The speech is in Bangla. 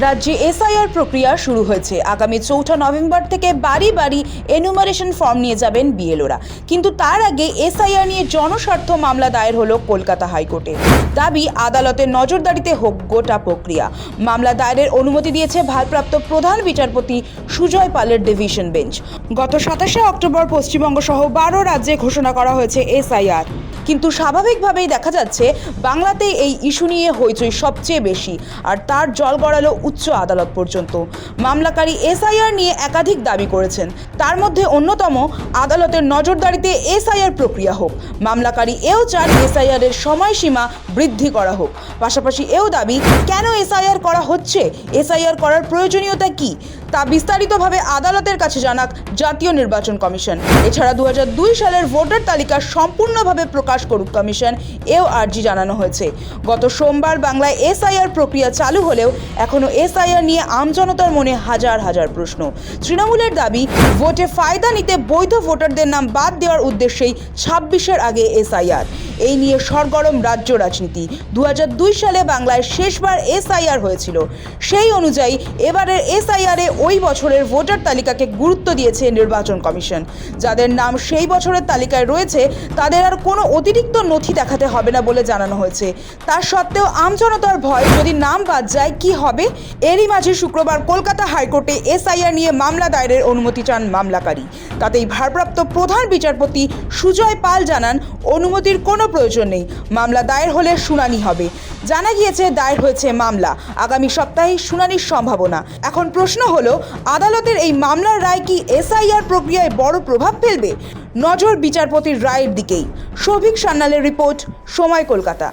রাজ্যে এসআইআর প্রক্রিয়া শুরু হয়েছে। আগামী চৌঠা নভেম্বর থেকে বাড়ি বাড়ি এনুমারেশন ফর্ম নিয়ে যাবেন বিএলওরা। কিন্তু তার আগে এসআইআর নিয়ে জনস্বার্থ মামলা দায়ের হলো কলকাতা হাইকোর্টে। দাবি, আদালতের নজরদারিতে হোক গোটা প্রক্রিয়া। মামলা দায়েরের অনুমতি দিয়েছে ভারপ্রাপ্ত প্রধান বিচারপতি সুজয় পালের ডিভিশন বেঞ্চ। গত সাতাশে অক্টোবর পশ্চিমবঙ্গ সহ বারো রাজ্যে ঘোষণা করা হয়েছে এসআইআর। কিন্তু স্বাভাবিকভাবেই দেখা যাচ্ছে বাংলাতে এই ইস্যু নিয়ে হইচই সবচেয়ে বেশি, আর তার জল গড়ালো উচ্চ আদালত পর্যন্ত। মামলাকারী এসআইআর নিয়ে একাধিক দাবি করেছেন। তার মধ্যে অন্যতম, আদালতের নজরদারিতে এসআইআর প্রক্রিয়া হোক। মামলাকারী এও চান এসআইআর এর সময়সীমা বৃদ্ধি করা হোক। পাশাপাশি এও দাবি, কেন এসআইআর করা হচ্ছে? এসআইআর করার প্রয়োজনীয়তা কি? তা বিস্তারিতভাবে আদালতের কাছে জানাক জাতীয় নির্বাচন কমিশন। এছাড়া দু হাজার দুই সালের ভোটার তালিকা সম্পূর্ণভাবে প্রকাশ করুক কমিশন, এও আর্জি জানানো হয়েছে। গত সোমবার বাংলায় এসআইআর প্রক্রিয়া চালু হলেও এখনও এসআইআর নিয়ে আমজনতার মনে হাজার হাজার প্রশ্ন। তৃণমূলের দাবি, ভোটে ফায়দা নিতে বৈধ ভোটারদের নাম বাদ দেওয়ার উদ্দেশ্যেই ছাব্বিশের আগে এসআইআর। এই নিয়ে সরগরম রাজ্য রাজনীতি। দু হাজার দুই সালে বাংলায় শেষবার এসআইআর হয়েছিল। সেই অনুযায়ী এবারের এসআইআরে ওই বছরের ভোটার তালিকাকে গুরুত্ব দিয়েছে নির্বাচন কমিশন। যাদের নাম সেই বছরের তালিকায় রয়েছে, তাদের আর কোনো অতিরিক্ত নথি দেখাতে হবে না বলে জানানো হয়েছে। তার সত্ত্বেও আমজনতার ভয়, যদি নাম বাদ যায় কি হবে? এরই মাঝে শুক্রবার কলকাতা হাইকোর্টে এসআইআর নিয়ে মামলা দায়েরের অনুমতি চান মামলাকারী। তাতেই ভারপ্রাপ্ত প্রধান বিচারপতি সুজয় পাল জানান, অনুমতির কোনো প্রয়োজন নেই। মামলা দায়ের হলে শুনানি হবে। জানা গিয়েছে, দায়ের হয়েছে মামলা। আগামী সপ্তাহে শুনানির সম্ভাবনা। এখন প্রশ্ন হলো, আদালতের এই মামলার রায় কি এসআইআর প্রক্রিয়ায় বড় প্রভাব ফেলবে? নজর বিচারপতির রায়ের দিকেই। সৌভিক সান্যালের রিপোর্ট, সময় কলকাতা।